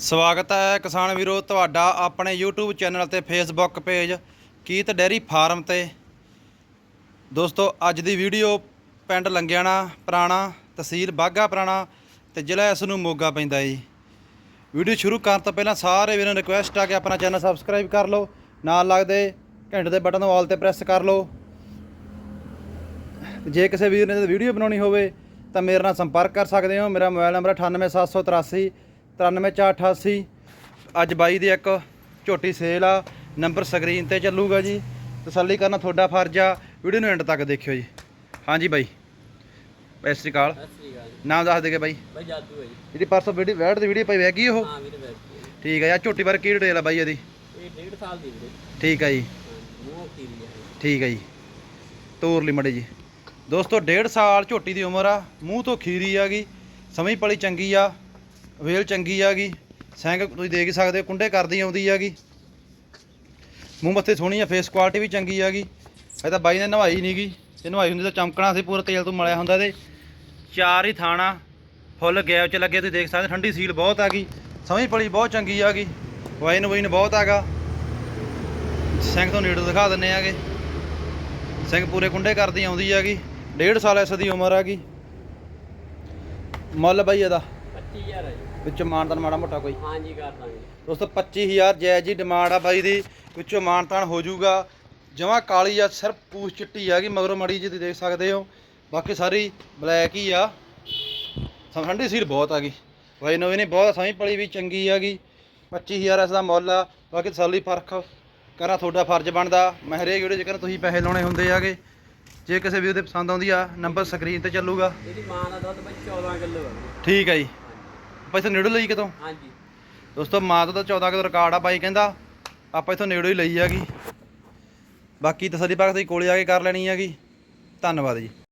ਸਵਾਗਤ ਹੈ ਕਿਸਾਨ ਵੀਰੋ, ਤੁਹਾਡਾ ਆਪਣੇ YouTube ਚੈਨਲ ਤੇ Facebook ਪੇਜ ਕੀਤ ਡੈਰੀ ਫਾਰਮ ਤੇ। ਦੋਸਤੋ, ਅੱਜ ਦੀ ਵੀਡੀਓ ਪਿੰਡ ਲੰਗਿਆਣਾ, ਪੁਰਾਣਾ ਤਹਿਸੀਲ ਬਾਗਾ ਪੁਰਾਣਾ ਤੇ ਜ਼ਿਲ੍ਹਾ ਇਸ ਨੂੰ ਮੋਗਾ ਪੈਂਦਾ ਜੀ। ਵੀਡੀਓ ਸ਼ੁਰੂ ਕਰਨ ਤੋਂ ਪਹਿਲਾਂ ਸਾਰੇ ਵੀਰਾਂ ਨੂੰ ਰਿਕੁਐਸਟ ਆ ਕਿ ਆਪਣਾ ਚੈਨਲ ਸਬਸਕ੍ਰਾਈਬ ਕਰ ਲਓ, ਨਾਲ ਲੱਗਦੇ ਘੰਟੇ ਦੇ ਬਟਨ ਨੂੰ ਆਲ ਤੇ ਪ੍ਰੈਸ ਕਰ ਲਓ। ਜੇ ਕਿਸੇ ਵੀਰ ਨੇ ਵੀਡੀਓ ਬਣਾਉਣੀ ਹੋਵੇ ਤਾਂ ਮੇਰੇ ਨਾਲ ਸੰਪਰਕ ਕਰ ਸਕਦੇ ਹੋ। ਮੇਰਾ ਮੋਬਾਈਲ ਨੰਬਰ 98783 93488 ਅੱਜ ਬਾਈ ਦੀ ਇੱਕ ਝੋਟੀ ਸੇਲ ਆ ਨੰਬਰ ਸਕਰੀਨ ਤੇ ਚੱਲੂਗਾ ਜੀ। ਤਸੱਲੀ ਕਰਨਾ ਤੁਹਾਡਾ ਫਰਜ਼ ਆ। ਵੀਡੀਓ ਨੂੰ ਐਂਡ ਤੱਕ ਦੇਖਿਓ ਜੀ। ਹਾਂਜੀ ਬਾਈ। ਸਤਿ ਸ਼੍ਰੀ ਅਕਾਲ। ਨਾਮ ਦੱਸ ਦੇਗੇ ਬਾਈ। ਬਾਈ ਜਾਦੂ ਹੈ ਜੀ। ਜਿਹੜੀ ਪਰਸੋਂ ਵੀਡੀਓ ਵੈਟ ਦੀ ਵੀਡੀਓ ਪਾਈ ਵੈਗੀ ਉਹ? ਹਾਂ ਵੀਰੇ ਬੈਠੀ ਹੈ ਠੀਕ ਹੈ ਯਾਰ ਝੋਟੀ ਬਾਰੇ ਕੀ ਡਿਟੇਲ ਆ ਬਾਈ ਇਹਦੀ? ਇਹ ਡੇਢ ਸਾਲ ਦੀ ਵੀਰੇ ਠੀਕ ਹੈ ਜੀ ਮੂੰਹ ਹੈ ਇਹ। ਠੀਕ ਹੈ ਜੀ। ਤੋਰ ਲਈ ਮੜੇ ਜੀ। ਦੋਸਤੋ ਡੇਢ ਸਾਲ ਝੋਟੀ ਦੀ ਉਮਰ ਆ। ਮੂੰਹ ਤੋਂ ਖੀਰੀ ਆਗੀ ਸਮਝ ਪਲੀ ਚੰਗੀ ਆ। ਵੇਲ ਚੰਗੀ ਆਗੀ ਸਿੰਘ ਤੁਸੀਂ ਦੇਖ ਸਕਦੇ ਹੋ, ਕੁੰਡੇ ਕਰਦੀ ਆਉਂਦੀ ਆਗੀ ਮੂੰਹ ਮੱਥੇ ਸੋਹਣੀ ਆ ਫੇਸ ਕੁਆਲਿਟੀ ਵੀ ਚੰਗੀ ਆਗੀ ਇਹ ਤਾਂ ਬਾਈ ਨੇ ਨਵਾਈ ਨਹੀਂਗੀ ਜੇ ਨਵਾਈ ਹੁੰਦੀ ਤਾਂ ਚਮਕਣਾ ਸੀ, ਪੂਰਾ ਤੇਲ ਤੋਂ ਮਲਿਆ ਹੁੰਦਾ ਇਹਦੇ ਚਾਰ ਹੀ ਥਾਣਾ, ਫੁੱਲ ਗੈਪ ਚ ਲੱਗੇ, ਤੁਸੀਂ ਦੇਖ ਸਕਦੇ ਠੰਡੀ ਸੀਲ ਬਹੁਤ ਆ ਗਈ। ਸਮਝ ਪਲੀ ਬਹੁਤ ਚੰਗੀ ਆ ਆਗੀ ਵਾਈਨ ਵਈਨ ਬਹੁਤ ਆਗਾ ਸਿੰਘ ਤੋਂ ਨੇੜੇ ਦਿਖਾ ਦਿੰਨੇ ਆਗੇ। ਸਿੰਘ ਪੂਰੇ ਕੁੰਡੇ ਕਰਦੀ ਆਉਂਦੀ ਹੈਗੀ ਡੇਢ ਸਾਲ ਇਸ ਦੀ ਉਮਰ ਹੈਗੀ ਮੁੱਲ ਬਾਈ ਇਹਦਾ। 25000 ਹੈ ਜੀ। ਵਿੱਚੋਂ ਮਾਨਤਾਨ ਮਾੜਾ ਮੋਟਾ ਕੋਈ। ਹਾਂਜੀ ਕਰ ਦਾਂਗੇ। ਦੋਸਤੋ 25000 ਜਾਇਜ਼ ਜੀ ਡਿਮਾਂਡ ਆ ਬਾਈ ਦੀ ਵਿੱਚੋਂ ਮਾਨਤਾਨ ਹੋ ਜਾਊਗਾ। ਜਮਾ ਕਾਲੀ ਆ ਸਿਰਫ ਪੂਛ ਚਿੱਟੀ ਹੈਗੀ ਮਗਰੋਂ ਮੜੀ ਜੀ ਤੁਸੀਂ ਦੇਖ ਸਕਦੇ ਹੋ। ਬਾਕੀ ਸਾਰੀ ਬਲੈਕ ਹੀ ਆ। ਠੰਡੀ ਸੀਲ ਬਹੁਤ ਹੈਗੀ ਬਾਈ ਨਵੀਂ ਨੇ ਬਹੁਤ ਸਮਝ ਪਲੀ ਵੀ ਚੰਗੀ ਹੈਗੀ 25000 ਇਸ ਦਾ ਮੁੱਲ ਆ। ਬਾਕੀ ਤਸੱਲੀ ਫ਼ਰਕ ਕਰਾਂ ਤੁਹਾਡਾ ਫਰਜ਼ ਬਣਦਾ। ਮੈਂ ਹਰੇਕ ਵੀਡੀਓ ਜੇਕਰ ਤੁਸੀਂ ਪੈਸੇ ਲਾਉਣੇ ਹੁੰਦੇ ਆਗੇ। ਜੇ ਕਿਸੇ ਵੀਡੀਓ ਤੇ ਪਸੰਦ ਆਉਂਦੀ ਆ ਨੰਬਰ ਸਕਰੀਨ ਤੇ ਚੱਲੂਗਾ। ਇਹਦੀ ਮਾਂ ਦਾ ਦੁੱਧ ਬਾਈ 14 ਕਿਲੋ ਠੀਕ ਹੈ ਜੀ। ਆਪਾਂ ਇੱਥੋਂ ਨੇੜੇ ਲਈ ਕਿਤੋਂ? ਹਾਂਜੀ। ਦੋਸਤੋ ਮਾਂ ਤੋਂ ਤਾਂ 14 ਕਿਲੋ ਰਿਕਾਰਡ ਆ ਬਾਈ ਕਹਿੰਦਾ ਆਪਾਂ ਇੱਥੋਂ ਨੇੜੇ ਹੀ ਲਈ ਹੈਗੀ। ਬਾਕੀ ਤਸੱਲੀ ਫ਼ਰਕ ਤੁਸੀਂ ਕੋਲੇ ਆ ਕੇ ਕਰ ਲੈਣੀ ਹੈਗੀ। ਧੰਨਵਾਦ ਜੀ।